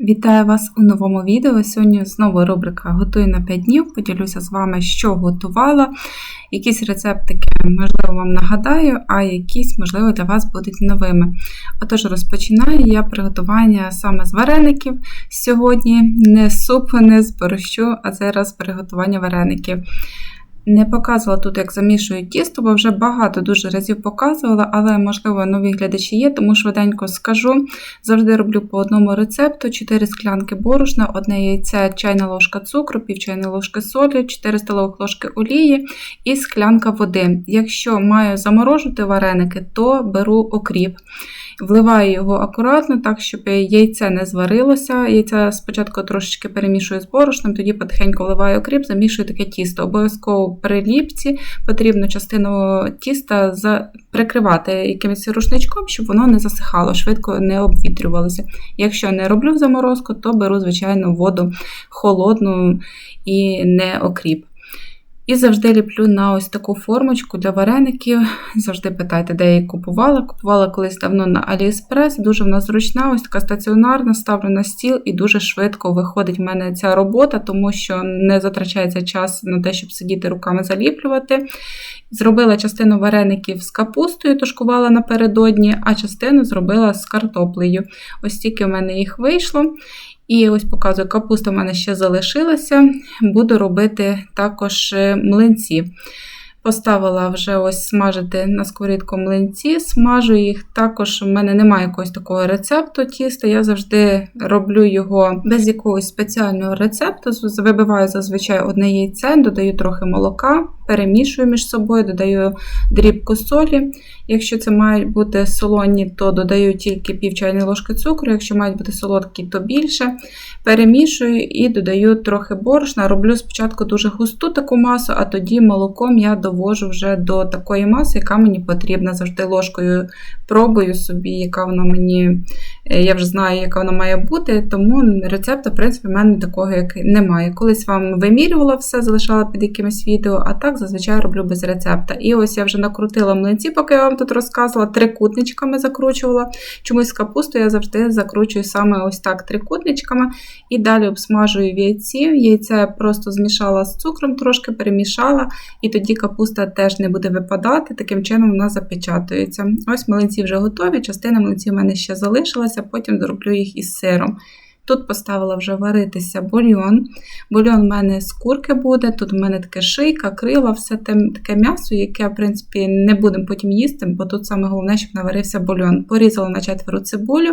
Вітаю вас у новому відео. Сьогодні знову рубрика Готую на 5 днів. Поділюся з вами, що готувала. Якісь рецептики, можливо, вам нагадаю, а якісь, можливо, для вас будуть новими. Отож, розпочинаю я приготування саме з вареників. Сьогодні не з супу, не з борщу, а зараз приготування вареників. Не показувала тут, як замішую тісто, бо вже багато дуже разів показувала, але, можливо, нові глядачі є, тому швиденько скажу. Завжди роблю по одному рецепту: 4 склянки борошна, одне яйце, чайна ложка цукру, пів чайної ложки солі, 4 столових ложки олії і склянка води. Якщо маю заморожувати вареники, то беру окріп. Вливаю його акуратно, так, щоб яйце не зварилося. Яйце спочатку трошечки перемішую з борошном, тоді потихеньку вливаю окріп, замішую таке тісто. Обов'язково при ліпці потрібно частину тіста прикривати якимось рушничком, щоб воно не засихало, швидко не обвітрювалося. Якщо не роблю заморозку, то беру, звичайно, воду холодну і не окріп. І завжди ліплю на ось таку формочку для вареників. Завжди питайте, де я її купувала. Купувала колись давно на AliExpress, дуже вона зручна, ось така стаціонарна, ставлю на стіл і дуже швидко виходить в мене ця робота, тому що не затрачається час на те, щоб сидіти руками заліплювати. Зробила частину вареників з капустою, тушкувала напередодні, а частину зробила з картоплею. Ось тільки в мене їх вийшло. І ось показую, капуста в мене ще залишилася. Буду робити також е, млинці. Поставила вже ось смажити на сковорідку млинці, смажу їх. Також в мене немає якогось такого рецепту тіста. Я завжди роблю його без якогось спеціального рецепту. Вибиваю зазвичай одне яйце, додаю трохи молока, перемішую між собою, додаю дрібку солі. Якщо це мають бути солоні, то додаю тільки пів чайної ложки цукру, якщо мають бути солодкі, то більше. Перемішую і додаю трохи борошна. Роблю спочатку дуже густу таку масу, а тоді молоком я довожу вже до такої маси, яка мені потрібна. Завжди ложкою пробую собі, яка вона мені, я вже знаю, яка вона має бути, тому рецепту, в принципі, в мене такого як немає. Колись вам вимірювала все, залишала під якимось відео, а так зазвичай роблю без рецепта. І ось я вже накрутила млинці, поки я вам тут розказувала, трикутничками закручувала. Чомусь капусту я завжди закручую саме ось так трикутничками. І далі обсмажую в яйці. Яйце просто змішала з цукром, трошки перемішала, і тоді капуста теж не буде випадати, таким чином вона запечатується. Ось млинці вже готові, частина млинців у мене ще залишилася, потім зроблю їх із сиром. Тут поставила вже варитися бульйон. Бульйон в мене з курки буде, тут в мене таке шийка, крила, все таке м'ясо, яке, в принципі, не будемо потім їсти, бо тут саме головне, щоб наварився бульйон. Порізала на четверо цибулю,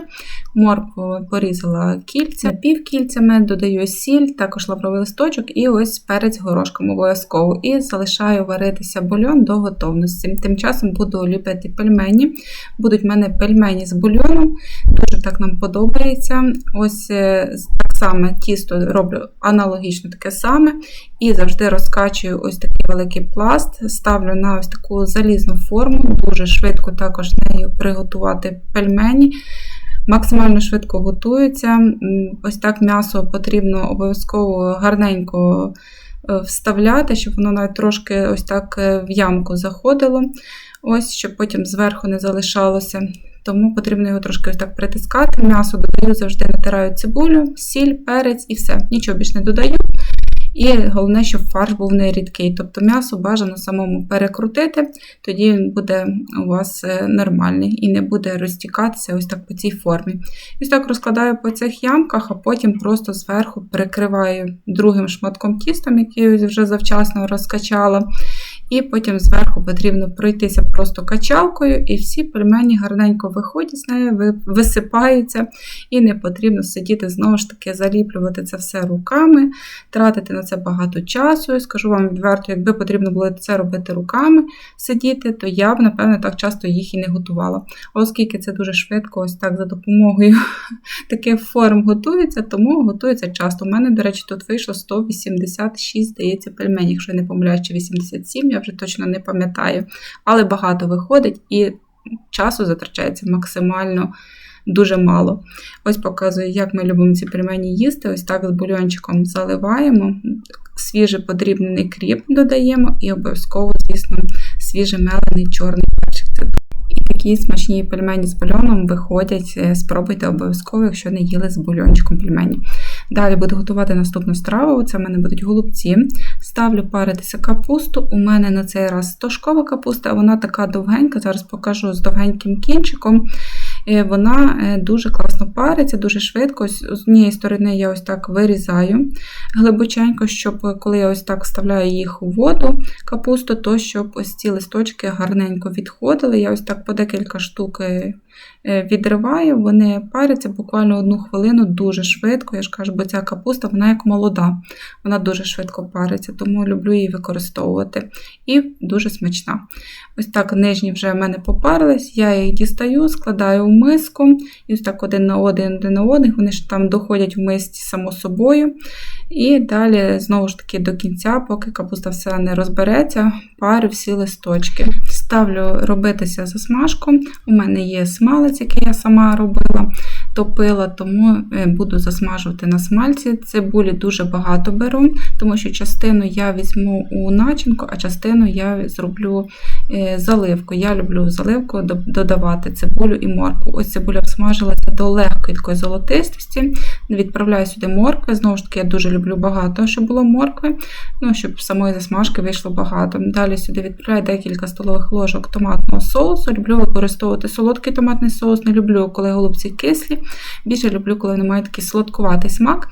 моркву порізала кільця, півкільцями, додаю сіль, також лавровий листочок і ось перець горошком обов'язково. І залишаю варитися бульйон до готовності. Тим часом буду ліпити пельмені. Будуть в мене пельмені з бульйоном, дуже так нам подобається. Ось е, так само тісто роблю аналогічно таке саме. І завжди розкачую ось такий великий пласт, ставлю на ось таку залізну форму, дуже швидко також нею приготувати пельмені. Максимально швидко готується. Ось так м'ясо потрібно обов'язково гарненько е, вставляти, щоб воно навіть трошки ось так е, в ямку заходило, ось, щоб потім зверху не залишалося тому потрібно його трошки ось так притискати. М'ясо додаю, завжди натираю цибулю, сіль, перець і все. Нічого більше не додаю. І головне, щоб фарш був не рідкий. Тобто м'ясо бажано самому перекрутити, тоді він буде у вас е, нормальний і не буде розтікатися ось так по цій формі. Ось так розкладаю по цих ямках, а потім просто зверху перекриваю другим шматком тістом, який вже завчасно розкачала. І потім зверху потрібно пройтися просто качалкою, і всі пельмені гарненько виходять з нею, висипаються, і не потрібно сидіти, знову ж таки, заліплювати це все руками, тратити на це багато часу. І скажу вам відверто, якби потрібно було це робити руками, сидіти, то я б, напевно, так часто їх і не готувала. Оскільки це дуже швидко, ось так за допомогою таких форм готується, тому готується часто. У мене, до речі, тут вийшло 186, здається, пельмені, якщо я не помиляю, чи 87. я вже точно не пам'ятаю, але багато виходить і часу затрачається максимально дуже мало. Ось показую, як ми любимо ці пельмені їсти. Ось так з бульончиком заливаємо, свіжий подрібнений кріп додаємо і обов'язково, звісно, свіжий мелений чорний перчик. І такі смачні пельмені з бульоном виходять. Е, спробуйте обов'язково, якщо не їли з бульончиком пельмені. Далі буду готувати наступну страву. Це в мене будуть голубці. Ставлю паритися капусту. У мене на цей раз стошкова капуста, вона така довгенька. Зараз покажу з довгеньким кінчиком. Е, вона е, дуже класно париться, дуже швидко. З однієї сторони я ось так вирізаю глибоченько, щоб коли я ось так вставляю їх у воду, капусту, то щоб ось ці листочки гарненько відходили. Я ось так по декілька штук е, Е, відриваю, вони паряться буквально одну хвилину дуже швидко. Я ж кажу, бо ця капуста, вона як молода, вона дуже швидко париться, тому люблю її використовувати. І дуже смачна. Ось так нижні вже в мене попарились, я їх дістаю, складаю в миску, і ось так один на один, один на один, вони ж там доходять в мисці само собою. І далі, знову ж таки, до кінця, поки капуста все не розбереться, парю всі листочки. Ставлю робитися засмажку. У мене є смалець, який я сама робила, топила, тому е, буду засмажувати на смальці. Цибулі дуже багато беру, тому що частину я візьму у начинку, а частину я зроблю е, заливку. Я люблю заливку додавати цибулю і морку. Ось цибуля всмажилася до легкої такої золотистості. Відправляю сюди моркви. Знову ж таки, я дуже люблю багато, щоб було моркви, ну, щоб самої засмажки вийшло багато. Далі сюди відправляю декілька столових ложок томатного соусу. Люблю використовувати солодкий томатний соус, не люблю, коли голубці кислі. Більше люблю, коли вони мають такий солодкуватий смак.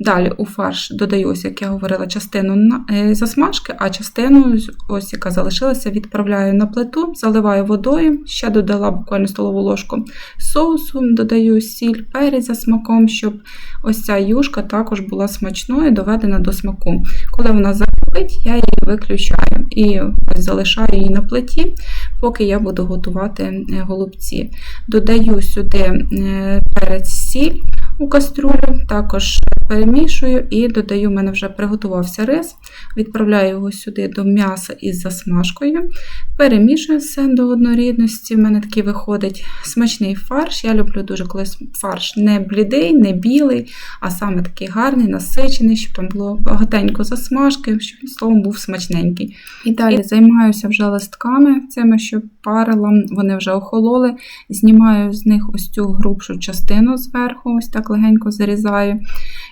Далі у фарш додаю, як я говорила, частину е, засмажки, а частину, ось яка залишилася, відправляю на плиту, заливаю водою, ще додала буквально столову ложку соусу, додаю сіль, перець за смаком, щоб ось ця юшка також була смачною, доведена до смаку. Коли вона закипить, я її виключаю і ось залишаю її на плиті, поки я буду готувати е, голубці. Додаю сюди е, перець сіль у кастрюлю, також перемішую і додаю, в мене вже приготувався рис, відправляю його сюди до м'яса із засмажкою, перемішую все до однорідності. У мене такий виходить смачний фарш. Я люблю дуже, коли фарш не блідий, не білий, а саме такий гарний, насичений, щоб там було багатенько засмажки, щоб словом був смачненький. І далі займаюся вже листками, цими, що парила, вони вже охололи. Знімаю з них ось цю грубшу частину зверху, ось так легенько зарізаю.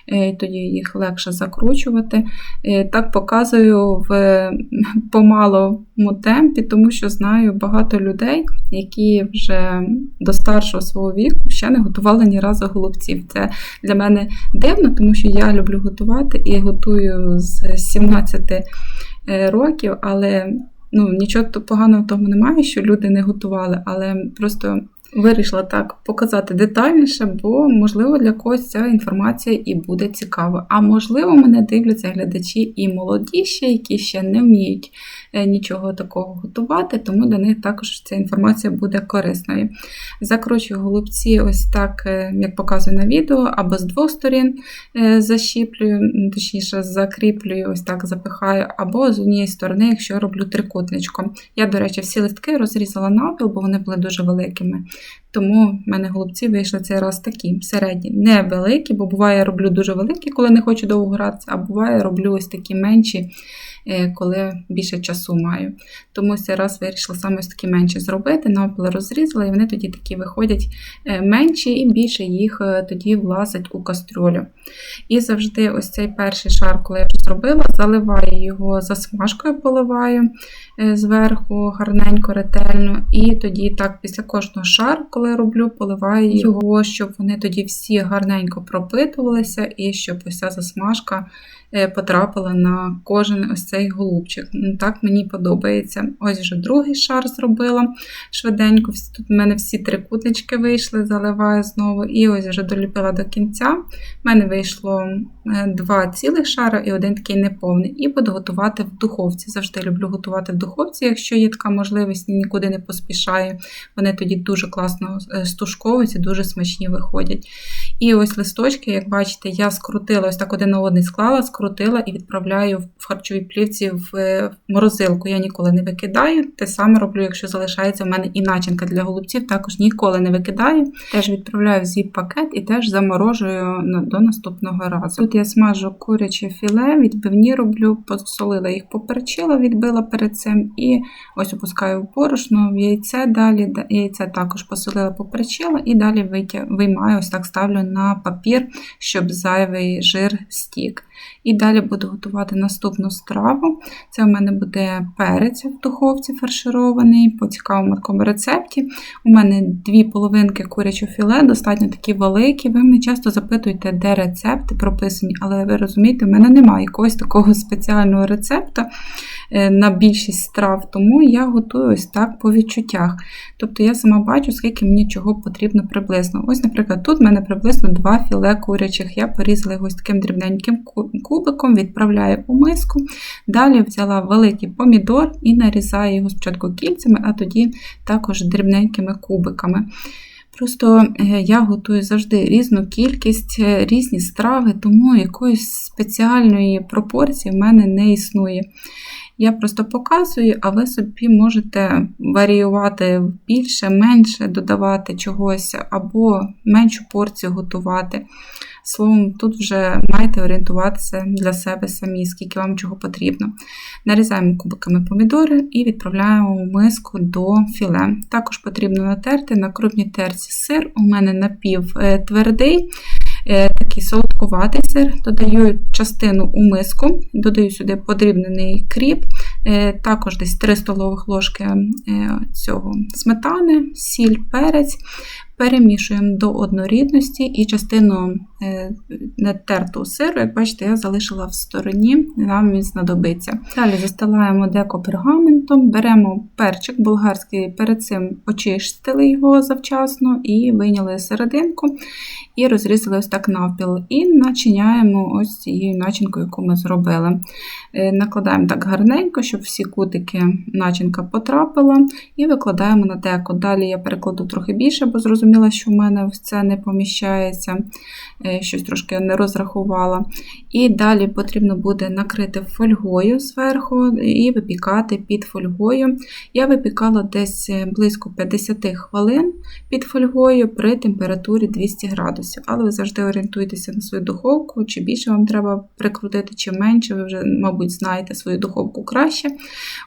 Е, тоді їх легше закручувати. Е, так показую в помалому темпі, тому що знаю багато людей, які вже до старшого свого віку ще не готували ні разу голубців. Це для мене дивно, тому що я люблю готувати і готую з 17 е, років, але ну, нічого поганого в тому немає, що люди не готували, але просто Вирішила так показати детальніше, бо, можливо, для когось ця інформація і буде цікава. А можливо, мене дивляться глядачі і молодіші, які ще не вміють нічого такого готувати, тому для них також ця інформація буде корисною. Закручую голубці, ось так, е, як показую на відео, або з двох сторін е, защіплюю, точніше, закріплюю, ось так запихаю, або з однієї сторони, якщо роблю трикутничком. Я, до речі, всі листки розрізала навпіл, бо вони були дуже великими. Тому в мене голубці вийшли цей раз такі середні, не великі, бо буває, я роблю дуже великі, коли не хочу довго гратися, а буває, роблю ось такі менші, е, коли більше часу маю. Тому цей раз вирішила саме ось такі менші зробити, навпіл розрізала, і вони тоді такі виходять е, менші, і більше їх е, тоді влазить у кастрюлю. І завжди ось цей перший шар, коли я вже зробила, заливаю його засмажкою, поливаю зверху гарненько, ретельно. І тоді так після кожного шару, коли роблю, поливаю його, щоб вони тоді всі гарненько пропитувалися, і щоб ось засмажка Е, потрапила на кожен ось цей голубчик. Ну, так мені подобається. Ось вже другий шар зробила швиденько. Тут в мене всі трикутнички вийшли, заливаю знову. І ось вже доліпила до кінця. У мене вийшло е, два цілих шара і один такий неповний. І буду готувати в духовці. Завжди люблю готувати в духовці, якщо є така можливість, нікуди не поспішаю. Вони тоді дуже класно е, стушковуються, дуже смачні виходять. І ось листочки, як бачите, я скрутила, ось так один на один склала, скрутила і відправляю в харчовій плівці в е, морозилку. Я ніколи не викидаю. Те саме роблю, якщо залишається в мене і начинка для голубців, також ніколи не викидаю. Теж відправляю в зіп-пакет і теж заморожую до наступного разу. Тут я смажу куряче філе, відбивні роблю, посолила їх, поперчила, відбила перед цим і ось опускаю в борошно, в яйце далі, яйце також посолила, поперчила і далі виймаю, ось так ставлю на папір, щоб зайвий жир стік. І далі буду готувати наступну страву. Це у мене буде перець в духовці фарширований по цікавому такому рецепті. У мене дві половинки курячого філе, достатньо такі великі. Ви мене часто запитуєте, де рецепти прописані, але ви розумієте, в мене немає якогось такого спеціального рецепту на більшість страв, тому я готую ось так по відчуттях. Тобто я сама бачу, скільки мені чого потрібно приблизно. Ось, наприклад, тут в мене приблизно два філе курячих. Я порізала його ось таким дрібненьким кубиком, відправляю у миску. Далі взяла великий помідор і нарізаю його спочатку кільцями, а тоді також дрібненькими кубиками. Просто е, я готую завжди різну кількість, е, різні страви, тому якоїсь спеціальної пропорції в мене не існує. Я просто показую, а ви собі можете варіювати більше, менше, додавати чогось, або меншу порцію готувати. Словом, тут вже маєте орієнтуватися для себе самі, скільки вам чого потрібно. Нарізаємо кубиками помідори і відправляємо у миску до філе. Також потрібно натерти на крупній терці сир. У мене напів е, твердий. Е, такий солодкуватий сир, додаю частину у миску, додаю сюди подрібнений кріп, е, також десь 3 столових ложки цього сметани, сіль, перець. Перемішуємо до однорідності і частину е, натерту сиру, як бачите, я залишила в стороні, нам він знадобиться. Далі застилаємо деко пергаментом, беремо перчик болгарський, перед цим очистили його завчасно і вийняли серединку, і розрізали ось так навпіл. І начиняємо ось цією начинкою, яку ми зробили. Е, накладаємо так гарненько, щоб всі кутики начинка потрапила, і викладаємо на деко. Далі я перекладу трохи більше, бо зрозуміло, зрозуміла, що в мене це не поміщається, е, щось трошки не розрахувала. І далі потрібно буде накрити фольгою зверху і випікати під фольгою. Я випікала десь близько 50 хвилин під фольгою при температурі 200 градусів. Але ви завжди орієнтуйтеся на свою духовку, чи більше вам треба прикрутити, чи менше. Ви вже, мабуть, знаєте свою духовку краще.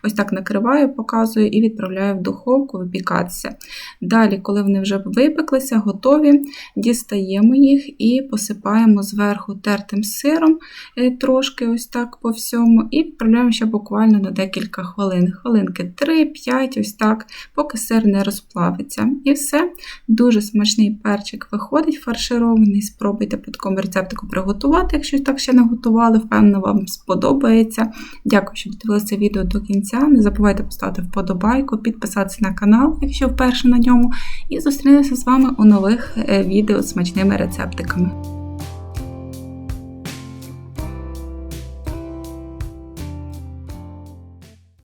Ось так накриваю, показую і відправляю в духовку випікатися. Далі, коли вони вже випікаються, випеклися, готові, дістаємо їх і посипаємо зверху тертим сиром е, трошки ось так по всьому, і відправляємо ще буквально на декілька хвилин. Хвилинки 3-5, ось так, поки сир не розплавиться. І все. Дуже смачний перчик виходить, фарширований. Спробуйте по такому рецептику приготувати, якщо так ще не готували, впевнено, вам сподобається. Дякую, що дивилися відео до кінця. Не забувайте поставити вподобайку, підписатися на канал, якщо вперше на ньому, і зустрінемося з вами у нових е, відео з смачними рецептиками.